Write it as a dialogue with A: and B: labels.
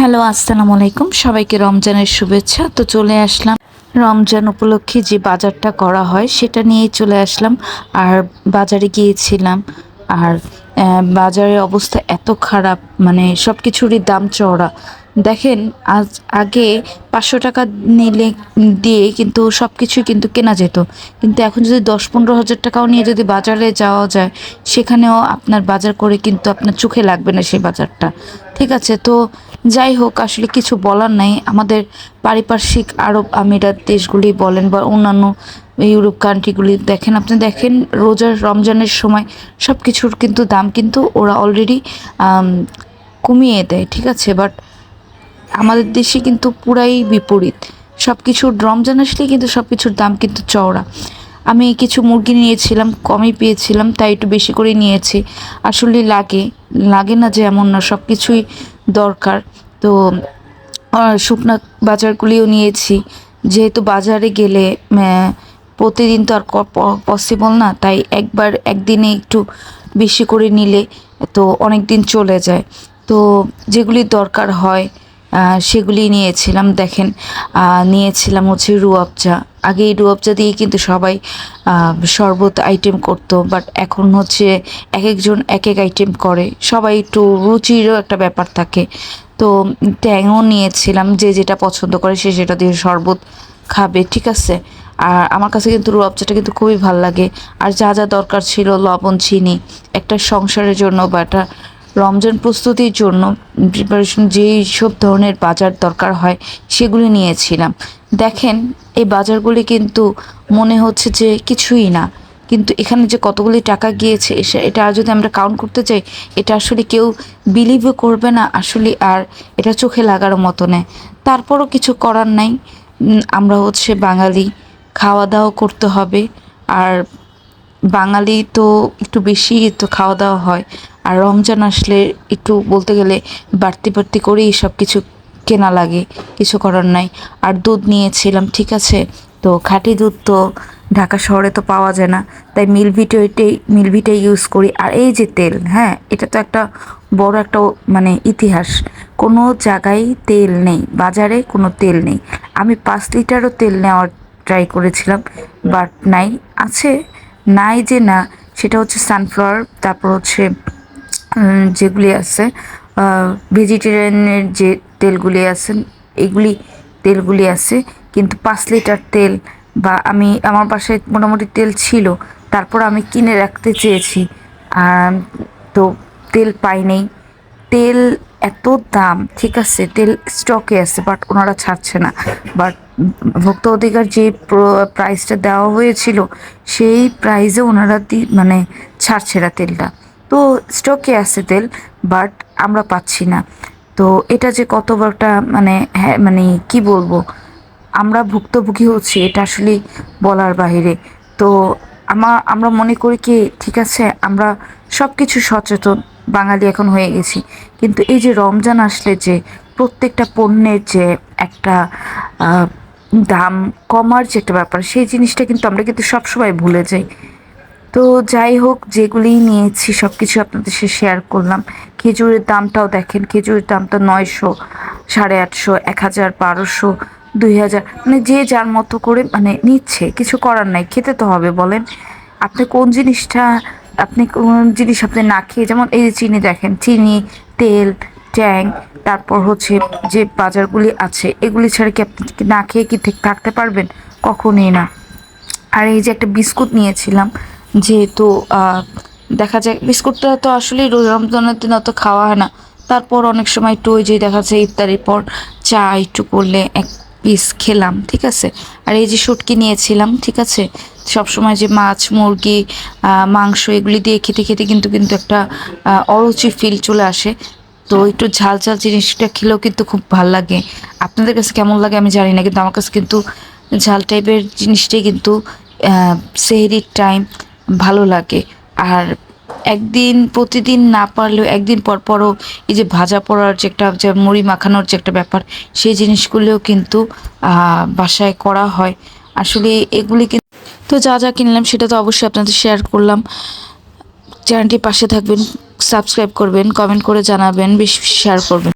A: Hello, আসসালামু আলাইকুম। সবাইকে রমজানের শুভেচ্ছা। তো চলে আসলাম রমজান উপলক্ষে যে বাজারটা করা হয়, সেটা নিয়েই চলে আসলাম। আর বাজারে গিয়েছিলাম, আর বাজারের অবস্থা এত খারাপ মানে সব কিছুরই দাম চড়া দেখেন, আজ আগে পাঁচশো টাকা নিলে, দিয়ে কিন্তু সব কিছুই কিন্তু কেনা যেত। কিন্তু এখন যদি দশ পনেরো হাজার টাকাও নিয়ে যদি বাজারে যাওয়া যায়, সেখানেও আপনার বাজার করে কিন্তু আপনার চোখে লাগবে না সেই বাজারটা। ঠিক আছে, তো যাই হোক, আসলে কিছু বলার নাই। আমাদের পারিপার্শ্বিক আরব আমিরাত দেশগুলি বলেন বা অন্যান্য ইউরোপ কান্ট্রিগুলি দেখেন, আপনি দেখেন রোজার, রমজানের সময় সব কিছুর কিন্তু দাম কিন্তু ওরা অলরেডি কমিয়ে দেয়, ঠিক আছে? বাট আমাদের দেশে কিন্তু পুরাই বিপরীত। সব কিছুর রমজান আসলে কিন্তু সব কিছুর দাম কিন্তু চওড়া। আমি কিছু মুরগি নিয়েছিলাম, কমই পেয়েছিলাম, তাই একটু বেশি করে নিয়েছি। আসলে লাগে লাগে না যে এমন না সব কিছুই দরকার। তো শুকনা বাজারগুলিও নিয়েছি। যেহেতু বাজারে গেলে প্রতিদিন তো আর পসিবল না, তাই একবার একদিনে একটু বেশি করে নিলে তো অনেক দিন চলে যায়। তো, যেগুলি দরকার হয় সেগুলি নিয়েছিলাম, দেখেন নিয়েছিলাম হচ্ছে রুয়াবজা আগে এই রুয়াবজা দিয়ে কিন্তু সবাই শরবত আইটেম করতো বাট এখন হচ্ছে এক একজন এক এক আইটেম করে। সবাই একটু রুচিরও একটা ব্যাপার থাকে। তো ট্যাংও নিয়েছিলাম, যে যেটা পছন্দ করে সে সেটা দিয়ে শরবত খাবে, ঠিক আছে? আর আমার কাছে কিন্তু রুয়াবজাটা কিন্তু খুবই ভালো লাগে। আর যা যা দরকার ছিল, লবণ, চিনি, একটা সংসারের জন্য বা একটা রমজান প্রস্তুতির জন্য প্রিপারেশন যেই সব ধরনের বাজার দরকার হয় সেগুলি নিয়েছিলাম। দেখেন, এই বাজারগুলি কিন্তু মনে হচ্ছে যে কিছুই না। কিন্তু এখানে যে কতগুলি টাকা গিয়েছে এটা আর যদি আমরা কাউন্ট করতে চাই, এটা আসলে কেউ বিলিভও করবে না, আসলে আর এটা চোখে লাগার মতো নেয় তারপরও কিছু করার নাই। আমরা হচ্ছে বাঙালি খাওয়া দাওয়া করতে হবে। আর বাঙালি তো একটু বেশি তো খাওয়া দাওয়া হয়। আর রমজান আসলে একটু বলতে গেলে বাড়তি বাড়তি করেই সব কিছু কেনা লাগে, কিছু করার নাই। আর দুধ নিয়েছিলাম, ঠিক আছে? তো খাঁটি দুধ তো ঢাকা শহরে তো পাওয়া যায় না। তাই মিলভিটাইটাই মিলভিটাই ইউজ করি। আর এই যে তেল হ্যাঁ এটা তো একটা বড় একটা মানে ইতিহাস। কোনো জায়গায় তেল নেই, বাজারে কোনো তেল নেই। আমি পাঁচ লিটারও তেল নেওয়ার ট্রাই করেছিলাম বাট নাই। আছে, নাই যে না, সেটা হচ্ছে সানফ্লাওয়ার তারপর হচ্ছে যেগুলি আছে ভেজিটেরিয়ানের যে তেলগুলি আছে, এগুলি তেলগুলি আছে, কিন্তু পাঁচ লিটার তেল বা আমি, আমার বাসায় মোটামুটি তেল ছিল, তারপর আমি কিনে রাখতে চেয়েছি তো তেল পাই নেই। তেল এত দাম, ঠিক আছে, তেল স্টকে আছে বাট ওনারা ছাড়ছে না। বাট ভোক্তা অধিকার যে প্রাইসটা দেওয়া হয়েছিল, সেই প্রাইসে ওনারা মানে ছাড়ছে না তেলটা। তো স্টকে আছে তেল বাট আমরা পাচ্ছি না। তো এটা যে কত একটা মানে হ্যাঁ মানে কি বলব, আমরা ভুক্তভোগী হচ্ছি, এটা আসলে বলার বাইরে তো আমা, আমরা মনে করি কি, ঠিক আছে, আমরা সব কিছু সচেতন, বাঙালি এখন হয়ে গেছি। কিন্তু এই যে রমজান আসলে যে প্রত্যেকটা পণ্যের যে একটা দাম কমার যে একটা ব্যাপার, সেই জিনিসটা কিন্তু আমরা কিন্তু সবসময় ভুলে যাই। তো যাই হোক, যেগুলি নিয়েছি সব কিছু আপনাদের সাথে শেয়ার করলাম। খেজুরের দামটাও দেখেন, খেজুরের দামটা নয়শো, সাড়ে আটশো, এক হাজার বারোশো, দুই হাজার মানে যে যার মতো করে মানে নিচ্ছে, কিছু করার নাই, খেতে তো হবে, বলেন। আপনি কোন জিনিসটা, আপনি কোন জিনিস আপনি না খেয়ে, যেমন এই যে চিনি দেখেন, চিনি, তেল, ট্যাং, তারপর হচ্ছে যে বাজারগুলি আছে, এগুলি ছাড়া কি আপনি না খেয়ে কি থাকতে পারবেন? কখনই না। আর এই যে একটা বিস্কুট নিয়েছিলাম যেহেতু দেখা যায় বিস্কুটটা তো আসলে রমজানের দিন অত খাওয়া হয় না। তারপর অনেক সময় একটু ওই যে দেখা যায় ইফতারির পর চা একটু করলে এক পিস খেলাম, ঠিক আছে? আর এই যে শুটকি নিয়েছিলাম, ঠিক আছে? সব সময় যে মাছ, মুরগি মাংস এগুলি দিয়ে খেতে খেতে কিন্তু কিন্তু একটা অরুচি ফিল চলে আসে। তো একটু ঝাল ঝাল জিনিসটা খেলেও কিন্তু খুব ভালো লাগে। আপনাদের কাছে কেমন লাগে আমি জানি না, কিন্তু আমার কাছে কিন্তু ঝাল টাইপের জিনিসটাই কিন্তু সেহরির টাইম ভালো লাগে। আর একদিন, প্রতিদিন না পারলেও একদিন পর পরও এই যে ভাজা পড়ার যে একটা, যে মুড়ি মাখানোর যে একটা ব্যাপার, সেই জিনিসগুলোও কিন্তু বাসায় করা হয়। আসলে এগুলি কিন্তু তো যা যা কিনলাম সেটা তো অবশ্যই আপনাদের শেয়ার করলাম। চ্যানেলটির পাশে থাকবেন সাবস্ক্রাইব করবেন কমেন্ট করে জানাবেন, বেশি শেয়ার করবেন।